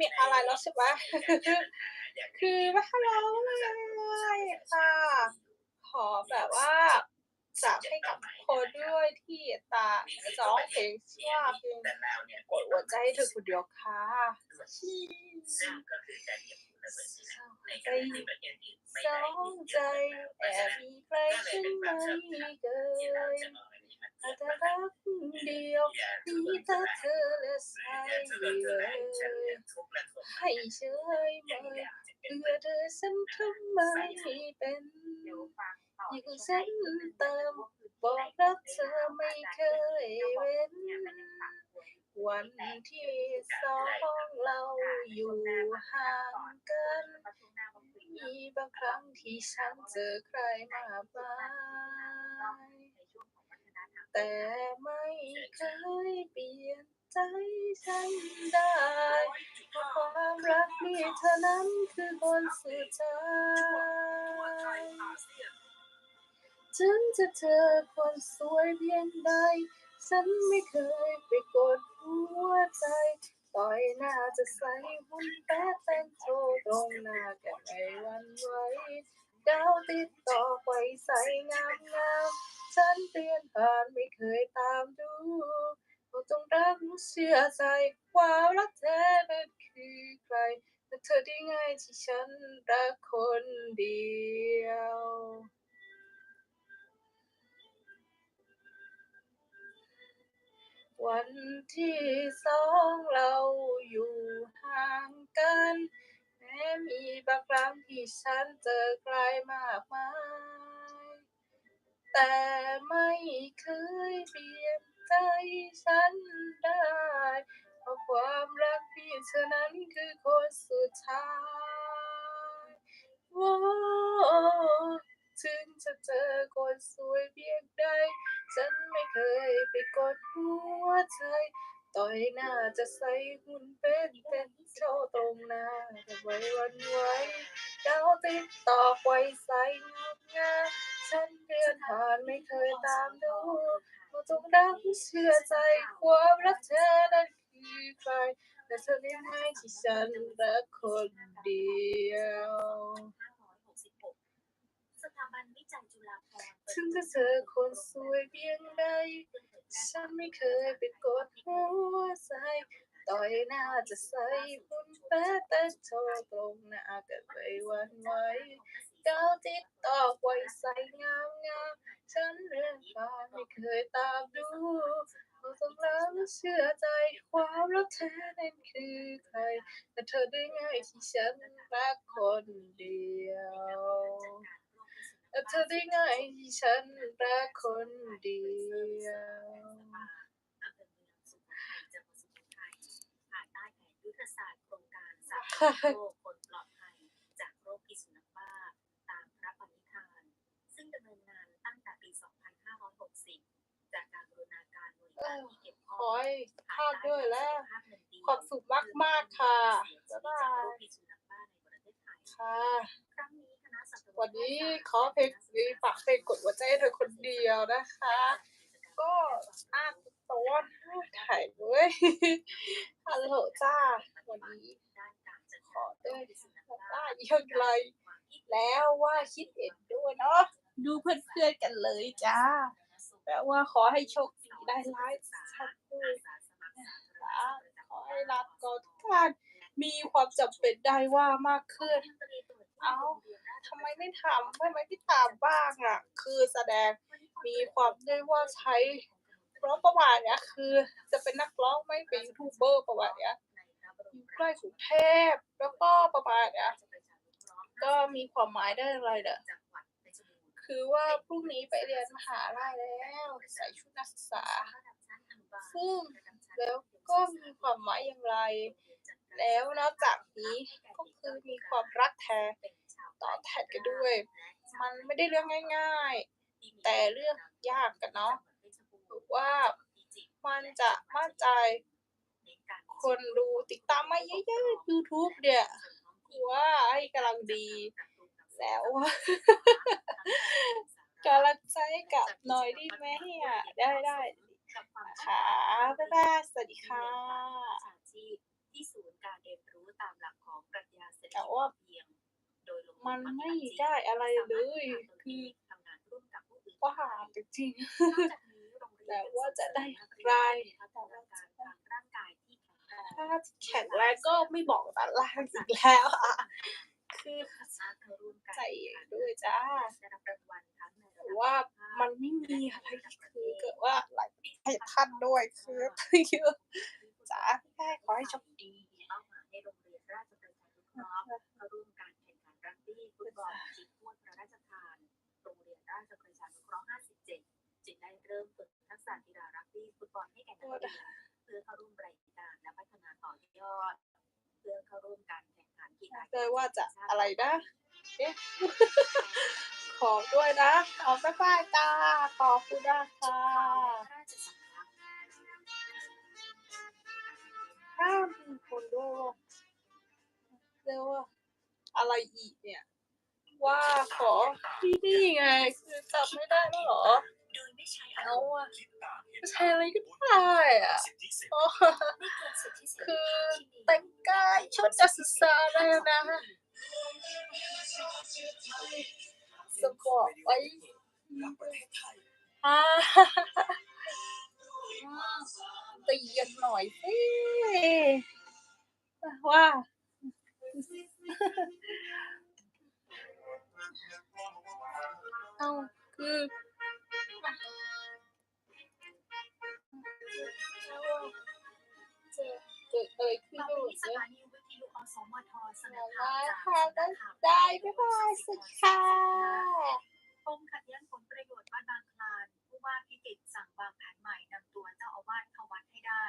มีอะไรแล้วใช่ไหมคือไม่ให้ร้องเลยค่ะ ขอแบบว่าฝากให้กับทุกคนด้วยที่ตาจะร้องเพลงชื่อว่าเพลงกดหัวใจให้เธอคนเดียวค่ะซึ่งก็คือการเหยียบหูระเบิดนี่แหละในขใจณะที่ประเทศอื่นไม่สได้องใจแอบมีใครก็เลยฉันเป็นความไม่ชอบเคที่เรายจะบอกอัน นี้มันอาจะรักเดียวอย่าทุมีรนทุแต่ราเธอและใส่อย่าทุรนทุเลยให้เฉยอย่าเมเป็นเพื่อเธอฉันทำไมเป็นอยู่ฉันเติมบอกรักเธอไม่เคยเว้น วันที่สองเราอยู่ห่างกันมีบางครั้งที่ฉันเจอใครมากมาย แต่ไม่เคยเปลี่ยนใจฉันได้เพราะความรักมีเธอนั้นคือคนสุดท้ายถึงจะเจอคนสวยเพียงใด ฉันไม่เคยไปกดหัวใจต่อยหน้าจะใส่หุ่นแป๊ะเป็นโชว์ตรงหน้ากันไม่วันไหวดาวติดต่อไฟใสงามงาม ฉันเปลี่ยนผ่านไม่เคยตามดูเราจงรักเชื่อใจความรักแท้นั้นคือใครแต่เธอได้ไงที่ฉันรักคนเดียววันที่สองเราอยู่ห่างกัน แม้มีบางครั้งที่ฉันเจอใครมากมาย แต่ไม่เคยเปลี่ยนใจฉันได้เพราะความรักที่เธอนั้นคือคนสุดท้ายโอ้ถึงจะเจอคนสวยเพียงใด ฉันไม่เคยไปกดหัวใจ ต่อยหน้าจะใส่หุ่นเป็นเป็นโชว์ตรงหน้าแต่ไว้วันไว้ดาวติดต่อไฟใสงามงาม ฉันเดินผ่านไม่เคยตามดูเราจงรักเชื่อใจความรักเธอนั้นคือใครแต่เธอได้ไหมที่ฉันรักคนเดียวถึงจะเจอคนสวยเพียงใดฉันไม่เคยไปกดหัวใจต่อยหน้าจะใส่หุ่นแป๊ะแต่โชว์ตรงหน้ากันไปวันไห วดาวติดต่อไว้ใสงามงามฉันเรื่องฟ้าไม่เคยตามดูเราต้องรักและเชื่อใจความรักแท้นั้นคือใคร แต่เธอได้ไงที่ฉันรักคนเดียวแต่เธอได้ไงที่ฉันรักคนเดียวอำ ขอให้ภาภายคด้วยและขภาพเงินเดือนความสุขมาก ๆ ค่ะบ๊ายบายค่ะวันนี้ขอเพลงนี้ฝากเพลงกดหัวใจให้เธอคนเดียวนะคะ ก็อ่านตัวถ่ายเว้ยฮัลโหลจ้า วันนี้ขอด้วยว่าอย่างไรแล้วว่าคิดเห็นด้วยเนาะดูเพื่อนๆกันเลยจ้า แปลว่าขอให้โชคดีได้ไลฟ์ชัดด้วยนะคะขอให้รับก็ทุกท่านมีความจำเป็นได้ว่ามากขึ้น เอ้าทำไมไม่ทำทำไมไม่ทำบ้างอะ คือแสดงมีความด้วยว่าใช้เพราะประวัติเนี้ยคือจะเป็นนักร้องไม่เป็นยูทูบเบอร์ประวัติเนี้ยอยู่ใกล้กรุงเทพแล้วก็ประมาณเนี้ยก็มีความหมายได้อะไรเด้อ คือว่าพรุ่งนี้ไปเรียนมหาลัยแล้วใส่ชุดนักศึกษา ซึ่งแล้วก็มีความหมายอย่างไร แล้วนอกจากนี้ก็คือมีความรักแท้ต่อแทนกันด้วย มันไม่ได้เรื่องง่ายๆ แต่เรื่องยากกันเนาะถือว่ามันจะมั่นใจ คนดูติดตามมาเยอะๆ YouTube เนี่ยคือว่าให้กำลังดี แล้วว่ากำลังใจให้กับหน่อยได้ไหมอะได้ได้ค่ะบ๊ายบายสวัสดีค่ะที่ศูนย์การเรียนรู้ตามหลักของปรัชญาเศรษฐแต่กิจว่าพอเพียงโดยลงมันปฏิไม่บัติจริงได้อะไรสาเลมารถยพึ่งพาตนเอคืองทำงานร่วมกับผู้อื่นว่าได้จริงนอกจากนี้โรงเรียนแต่ว่าจะได้ยังส่งเสริมรายนักเรียนให้พัฒนาการทางร่างกายที่แข็งแรงถ้าแข็งแรงก็ไม่บอกแต่ล่างอีกแล้วอะ คือ สามารถเข้าร่วมการ ใจด้วยจ้า ได้รับรางวัลทั้งในระ แต่ ดับ ว่า มันไม่มีอะไรคือเกิดว่าหลายให้ท่านด้วยคือเยอะจ้าแค่ขอให้โชคดีเป้าหมายในโรงเรียนราชประชานุเคราะห์เข้าร่วมการแข่งขันรักบี้ฟุตบอลชิงถ้วยพระราชทานโรงเรียนราชประชานุเคราะห์ 57 จึงได้เริ่มฝึกทักษะกีฬารักบี้ฟุตบอลให้แก่นักเรียนเพื่อเข้าร่วมรายการและพัฒนาต่อยอด เพื่อเข้าร่วมการแข่งขันกีฬาเลยว่าจะอะไรนะเอ๊ะ ขอด้วยนะขอบ๊ายบายจ้าขอบคุณนะคะข่าวในราชสำนักห้ามมีคนด้วยเรียกว่าอะไรอีกเนี่ย ว่าขอที่นี่ไง คือจำไม่ได้แล้วเหรอโดยไม่ใช้เอาอะใช้อะไรก็ได้อะสิทธิเสรีโอ้ไม่เกินสิทธิเสรีคือแต่งกายชุดนักศึกษาได้แล้วนะ สปอร์ตไว้รักประเทศไทยอ่าตีกันหน่อยสิว่าเอาคือเกิดอะไรขึ้นต่อก็ไปแบบนี้สเนี้ยถานีวิท ยุอสมทเสนอได้ข่าวจากค่ะสำได้นักข่าวได้บ๊ายบายสิค่ะปมขัดแย้งผลประโยชน์บ้านบางคลานผู้ว่าพิจิตรสั่งวางแผนใหม่นำตัวเจ้าอาวาสเข้าวัดให้ได้